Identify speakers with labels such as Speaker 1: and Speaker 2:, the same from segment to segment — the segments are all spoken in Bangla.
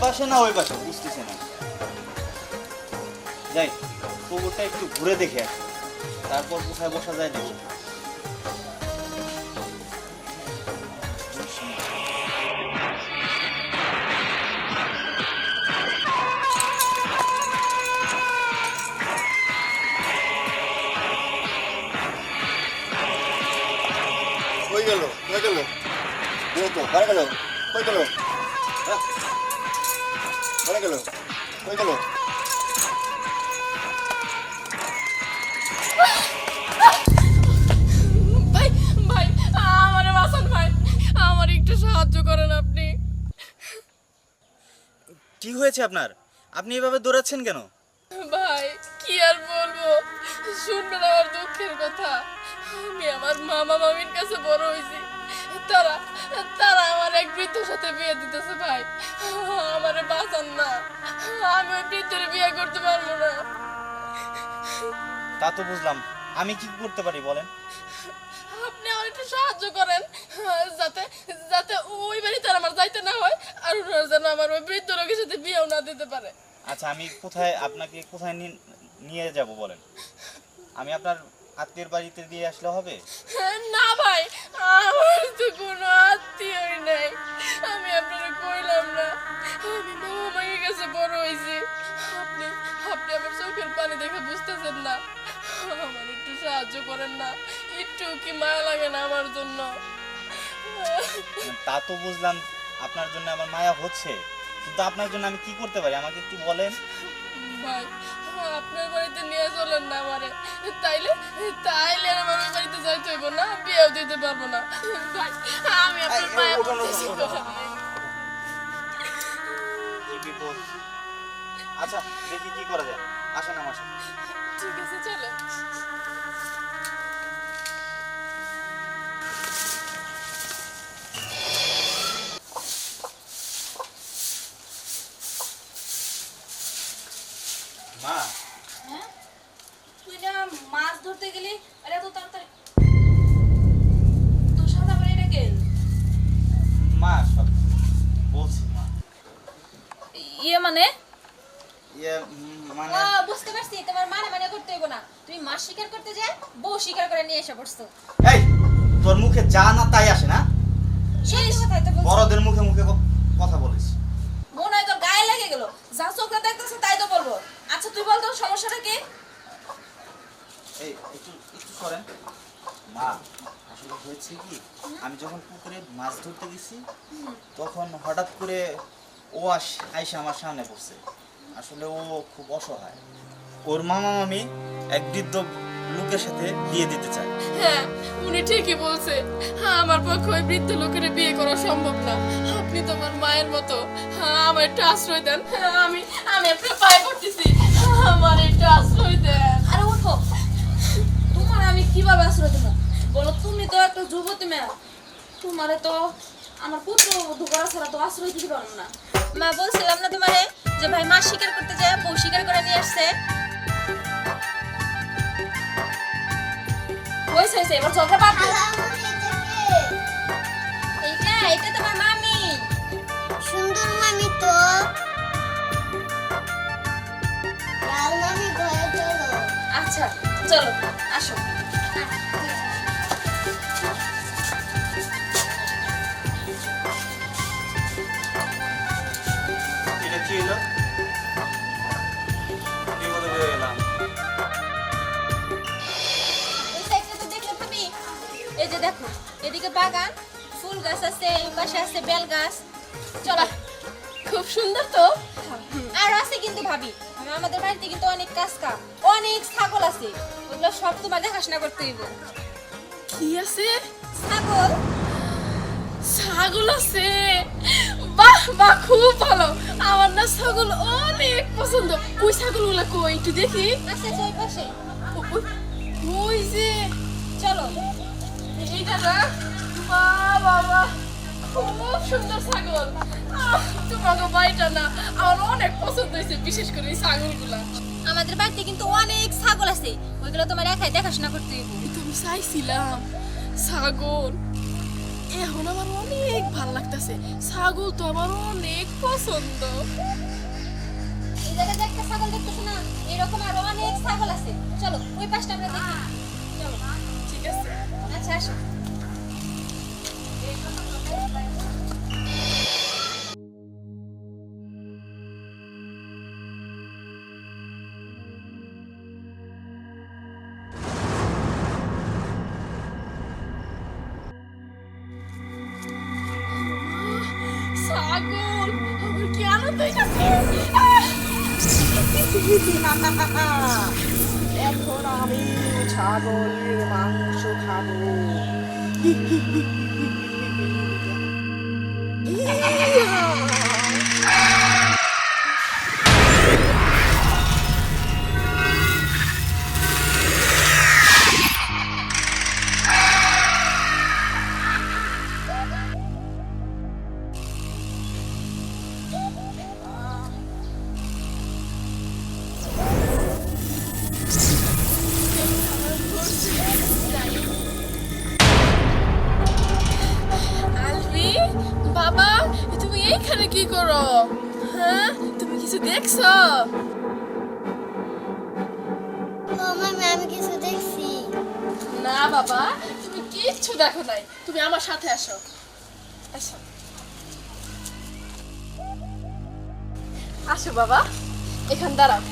Speaker 1: পাশে না, ওই পাশে, বুঝতেছে না। যাই, পুকুরটা একটু ঘুরে দেখে আসি। তারপর কোথায় বসা যায় দেখি।
Speaker 2: কই গেল? কই গেল? বাড়ি গেল। কই গেল? গেল কই গেল।
Speaker 3: ভাই ভাই আমারে বাঁচান ভাই আমার একটু সাহায্য করেন আপনি।
Speaker 1: কি হয়েছে আপনার? আপনি এভাবে দৌড়াচ্ছেন কেন?
Speaker 3: ভাই কি আর বলব? শুনবেন আমার দুঃখের কথা। আমি আমার মামা মামির কাছে বড় হয়েছি। তারা এক বৃদ্ধর সাথে বিয়ে দিতেছে ভাই। আমারে বাঁচান না। আমি ওই বৃদ্ধের বিয়ে করতে পারব না।
Speaker 1: তা তো বুঝলাম। আমি কি করতে পারি বলেন?
Speaker 3: আপনি আমার একটু সাহায্য করেন যাতে যাতে ওই বাড়িতে আমার যাইতে না হয় আর ওনারা যেন আমার ওই বৃদ্ধ লোকের সাথে বিয়েও না দিতে পারে।
Speaker 1: আচ্ছা আমি কোথায় আপনাকে কোথায় নিয়ে যাব বলেন? আমি আপনার আত্মীয়ের বাড়িতে দিয়ে আসলে হবে?
Speaker 3: না ভাই তো কোনো আত্মীয়ই নাই। আমি আপনার কইলাম না। আমি মামা মায়ের কাছে বড় হয়েছি আপনি আপনি আমার চোখের পানি দেখে বুঝতেছেন না। আমার একটু সাহায্য করেন না। একটু কি মায়া লাগে না আমার জন্য?
Speaker 1: তা তো বুঝলাম আপনার জন্য আমার মায়া হচ্ছে। কিন্তু আপনার জন্য আমি কি করতে পারি? আমাকে একটু বলেন।
Speaker 3: ভাই আপনার বাড়িতে নিয়ে চলেন না আমারে তাইলে তাইলে আর আমার বাড়িতে যাইতে হইব না বিয়েও দিতে পারব না ভাই আমি আপনার
Speaker 1: এই,
Speaker 3: মায়া
Speaker 1: ওঠো না,
Speaker 3: পড়তেছি
Speaker 1: ওঠো না। কি বিপদ আচ্ছা দেখি কি করা যায় আসেন আমার সাথে
Speaker 3: ঠিক আছে চলো
Speaker 1: মা
Speaker 4: তুই না মাছ ধরতে গেলি? আর এত তাড়াতাড়ি। তোর সাদা বাড়ি এটা কে?
Speaker 1: মা সব বলছি মা
Speaker 4: ইয়ে মানে?
Speaker 1: ইয়ে মানে
Speaker 4: ও বুঝতে পারছি। তোমার মানে মানে করতে হইব না। তুমি মাছ শিকার করতে যায় বউ শিকার করে নিয়ে এসে পড়ছো।
Speaker 1: এই তোর মুখে যা না তাই আসে না?
Speaker 4: সত্যি কথাই তো
Speaker 1: বড়দের মুখে মুখে কথা বলিস
Speaker 4: মনে হয় তোর গায়ে লেগে গেল যা চোখে দেখতেছে তাই তো বলব আচ্ছা তুই সমস্যাটা কি?
Speaker 1: এই একটু একটু করেন মা আসলে হয়েছে কি আমি যখন পুকুরে মাছ ধরতে গেছি তখন হঠাৎ করে ও আস আইসা আমার সামনে পড়ছে আসলে ও খুব অসহায়। ওর মামা মামি এক বৃদ্ধ লোকের সাথে বিয়ে দিতে চায়।
Speaker 3: হ্যাঁ উনি ঠিকই বলছে। হ্যাঁ আমার পক্ষে ওই বৃদ্ধ লোকের বিয়ে করা সম্ভব না। আপনি তো আমার মায়ের মতো। হ্যাঁ আমার একটু আশ্রয় দেন। হ্যাঁ, আমি আমি আপনার পায়ে পড়তেছি। আমার একটু আশ্রয় দেন।
Speaker 4: আরে উঠো তোমার আমি কীভাবে আশ্রয় দেবো? বলো তুমি তো একটা যুবতী মেয়ে। তোমারে তো আমার পুত্র বধূ করা ছাড়া তো আশ্রয় দিতে পারব না। মা বলছিলাম না তোমারে যে ভাই মাছ শিকার করতে যায় বউ শিকার করে নিয়ে আসছে।
Speaker 5: হয়েছে হয়েছে এবার ঝগড়া বাদ
Speaker 4: এইটা এটা তোমার মামি।
Speaker 6: সুন্দর মামি তো।
Speaker 5: আচ্ছা চলো আসো।
Speaker 7: এটা কি হলো? বিপদে পড়ে গেলাম?
Speaker 4: এই যে দেখো এদিকে বাগান ফুল গাছ আছে এই পাশে আছে বেল গাছ। চলো
Speaker 3: খুব সুন্দর তো।
Speaker 4: আর আছে কিন্তু ভাবি। আমাদের বাড়িতে কিন্তু অনেক কাজ কাম অনেক ছাগল আছে। ওগুলো সব তোমার দেখাশোনা করতে হইব।
Speaker 3: কি আছে?
Speaker 4: ছাগল?
Speaker 3: ছাগল আছে। বাহ বাহ খুব ভালো। আমার না ছাগল অনেক পছন্দ। ওই ছাগলগুলো কই একটু দেখি।
Speaker 4: আছে ওই পাশে।
Speaker 3: ওই- যে।
Speaker 4: চলো।
Speaker 3: এইটা না? বাবা খুব সুন্দর ছাগল। তোমাকে বাড়িটা না আমার অনেক পছন্দ হয়েছে বিশেষ করে এই ছাগলগুলা।
Speaker 4: আমাদের বাড়িতে কিন্তু অনেক ছাগল আছে ওইগুলো তোমার একাই দেখাশোনা করতে হইব।
Speaker 3: তো চাইছিলাম ছাগল। এখন আমার অনেক ভালো লাগতেছে ছাগল তো আমার অনেক পছন্দ।
Speaker 4: এই জায়গায় একটা ছাগল দেখতেছো না এরকম আরও অনেক ছাগল আছে। চলো ওই পাশটা আমরা দেখি। চলো।
Speaker 3: ঠিক আছে।
Speaker 4: আচ্ছা আসো।
Speaker 3: ছাগল আমার কি? আনন্দ হইতাছে
Speaker 8: এখন আমি ছাগলের মাংস খাব।
Speaker 3: তুমি এইখানে কি করো? হ্যাঁ? তুমি কিছু দেখছ?
Speaker 6: মামি আমি কিছু দেখছি।
Speaker 3: না বাবা তুমি কিচ্ছু দেখো নাই। তুমি আমার সাথে আসো। আসো। আসো বাবা এখান দাঁড়াও।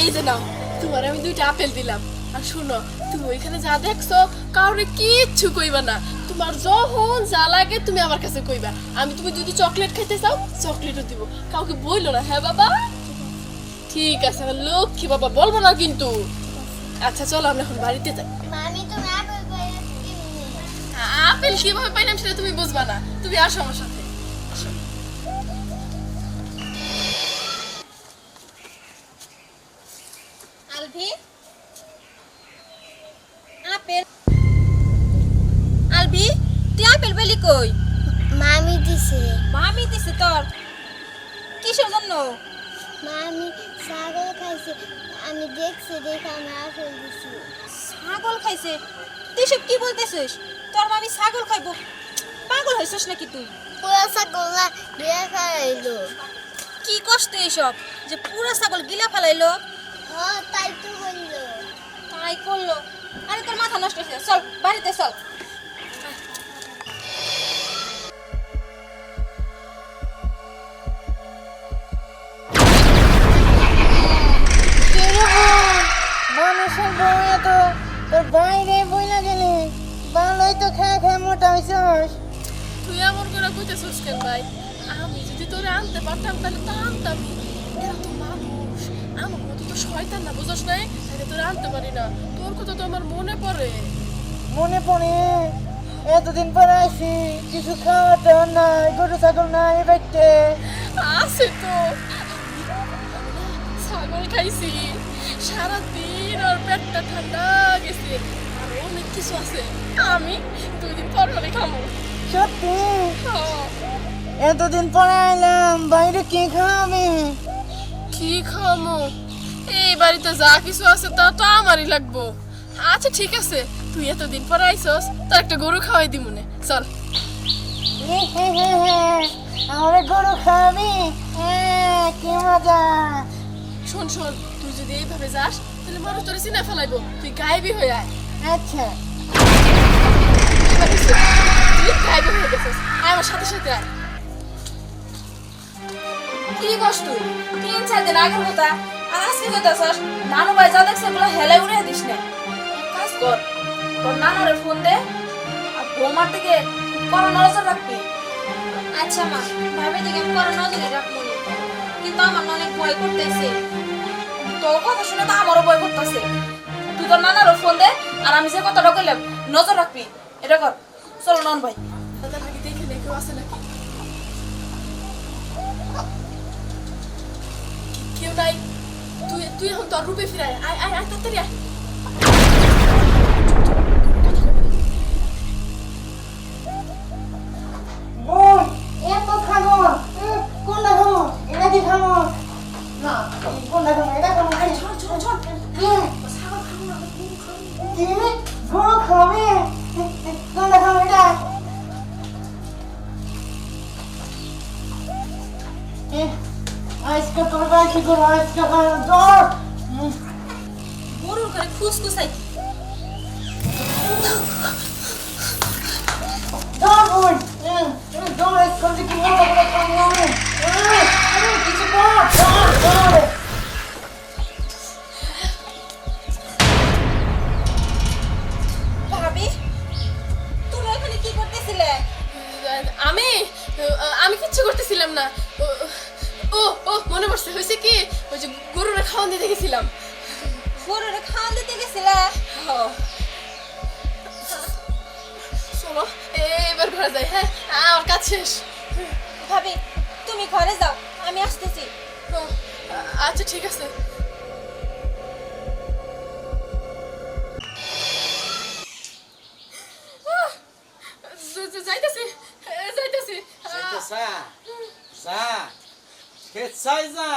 Speaker 3: এই যে নাও তোমার আমি দুইটা আপেল দিলাম। আর শুনো তুমি ওইখানে যা দেখছ কাউরে কিচ্ছু কইবা না। তোমার যখন যা লাগে তুমি আমার কাছে কইবা। আমি তুমি যদি চকলেট খেতে চাও চকলেটও দিব। কাউকে বইলো না হ্যাঁ বাবা? ঠিক আছে আমার লক্ষ্মী বাবা বলব না কিন্তু। আচ্ছা চলো আমরা এখন বাড়িতে যাই।
Speaker 6: আপেল
Speaker 3: কীভাবে পাইলাম সেটা তুমি বুঝবা না। তুমি আসো আমার সাথে। আসো।
Speaker 4: আপেল। আলভি তুই আপেল পেলি কই?
Speaker 6: মামি দিছে।
Speaker 4: মামি দিছে তোর? কিসের জন্য?
Speaker 6: মামি ছাগল খাইছে। আমি দেখছি দেখে আমি আপেল দিছি।
Speaker 4: ছাগল খাইছে? তুই সব কি বলতেছিস? তোর মামি ছাগল খাইবো। পাগল হয়েছিস নাকি তুই?
Speaker 6: পুরো ছাগল না দিয়ে খাইলো
Speaker 4: কি কষ্ট এসব? যে পুরো ছাগল গিলা ফেলাইলো?
Speaker 6: হ তাই তো বলল
Speaker 4: তাই করল। আরে তোর মাথা নষ্ট হয়েছে চল বাড়িতে চল।
Speaker 8: মানুষের বউ তো তোর বাইরে বইলা গেলি। ভালোই তো খেয়ে খেয়ে মোটা হয়েছিস
Speaker 3: তুই এমন করে কইতেছিস কেন ভাই? আমি যদি তোরে আনতে পারতাম তাহলে তো আনতামই। এরা তো মানুষ। আমার মতো তো শয়তান না বুঝছ নাই? তাহলে তোরে আনতে পারি না। তোর কথা তো আমার মনে পড়ে।
Speaker 8: মনে পড়ে? এতদিন পরে আসি কিছু খাওয়া টাওয়া নাই গরু ছাগল নাই বাইতে।
Speaker 3: আছে তো। ছাগল খাইছি। সারাদিন ওর পেটটা ঠান্ডা গেছে। আর অনেক কিছু আছে। আমি দুই দিন পর পরে খাব
Speaker 8: সত্যি? এতদিন পরে আইলাম বাইরে কে খাওয়াবে?
Speaker 3: কি খামো? এই বাড়িতে যা কিছু আছে তা তো আমারই লাগবো। আচ্ছা ঠিক আছে। তুই এতদিন পরে আইসস তোর একটা গরু খাওয়াই দি মনে চল।
Speaker 8: আমরা গরু খাওয়াবি? কি মজা।
Speaker 3: শোন শোন তুই যদি এইভাবে যাস তাহলে মানুষ তোর চিনে ফেলাইবো। তুই গায়েবি হয়ে আয়।
Speaker 8: আচ্ছা।
Speaker 3: তুই গায়েবি হয়ে গেছিস। আয় আমার সাথে সাথে আয়।
Speaker 5: কি কষ্ট? তিন চার দিন আগের কথা আর আজকে কইতাছস নানু ভাই যা দেখছে বলে হেলে উড়ে দিস না। কাজ কর তোর নানারে ফোন দে আর বৌমার দিকে কড়া নজর রাখবি।
Speaker 4: আচ্ছা মা ভাবি দিকে আমি পরে নজরে রাখব। কিন্তু আমার অনেক ভয় করতেছে।
Speaker 5: তোর কথা শুনে তো আমারও ভয় করতেছে। তুই তোর নানারও ফোন দে আর আমি যে কথাটা কইলাম নজর রাখবি। এটা কর। চলো নন ভাই।
Speaker 3: দাদা নাকি দেখে নে? নাই তুই তুই এখন তোর রূপে ফিরায় আয় আয় আয় তাড়াতাড়ি আয়।
Speaker 8: তোর গায়ে কি করব আজকে খাব জ্বর উম,
Speaker 4: গরুর করে
Speaker 3: গরুরে খাওয়ান দিতে
Speaker 4: গেছিলে?
Speaker 3: হ্যাঁ। চলো এবার ঘরে যাই হ্যাঁ? আমার কাজ শেষ।
Speaker 4: ভাবি তুমি ঘরে যাও আমি আসতেছি।
Speaker 3: আচ্ছা ঠিক আছে। যাইতেছি যাইতেছি। আহ,
Speaker 7: যা যা খেত চাই যা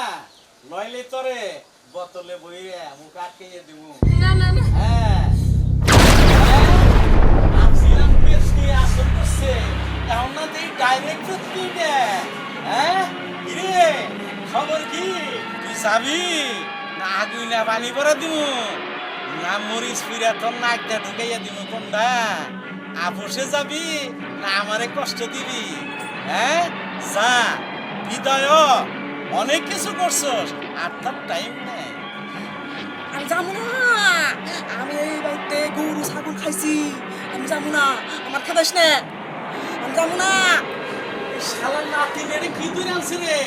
Speaker 7: নইলে তোরে। বোতলে বইরে মুখ আটকে দিব
Speaker 3: না না না।
Speaker 7: হ্যাঁ। ভাবছিলাম পেছনে আসল করছে। এখন না তুই ডাইরেক্ট তুই দে হ্যাঁ? কিরে? খবর কি? তুই যাবি? না আগুই না পানি করে দিমু। না মরিচ ফিরে তোর নাকটা ঢুকাইয়া দিমু কোনটা আপোষে যাবি? না আমারে কষ্ট দিবি? হ্যাঁ? যা বিদায়। অনেক কিছু করছস। আর তার টাইম নেই।
Speaker 5: যাব না আমি এই বাড়িতে গরু ছাগল খাইছি। আমি যাব না আমার খাদাস না আমি যাব না
Speaker 7: শালা নাতি মেরে কি দূরে আনছে রে?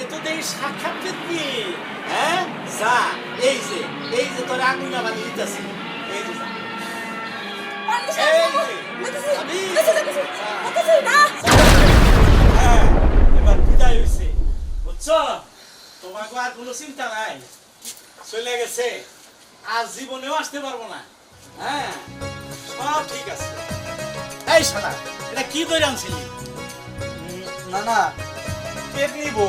Speaker 7: এ তো দেখি সাক্ষাৎ পেতনি হ্যাঁ? যা এই যে এই যে তোর আগুন আবার দিতেছি। এই যে যা। এই যে, যাবি? যা। হ্যাঁ, এবার বিদায় হইছে। বুঝছ? তোমাকে আর কোনো চিন্তা নাই। চলে গেছে। আর জীবনেও আসতে পারব না। হ্যাঁ সব ঠিক আছে। এই সাদা এটা কি ধরে আনছিলি
Speaker 1: না না পেট নিবো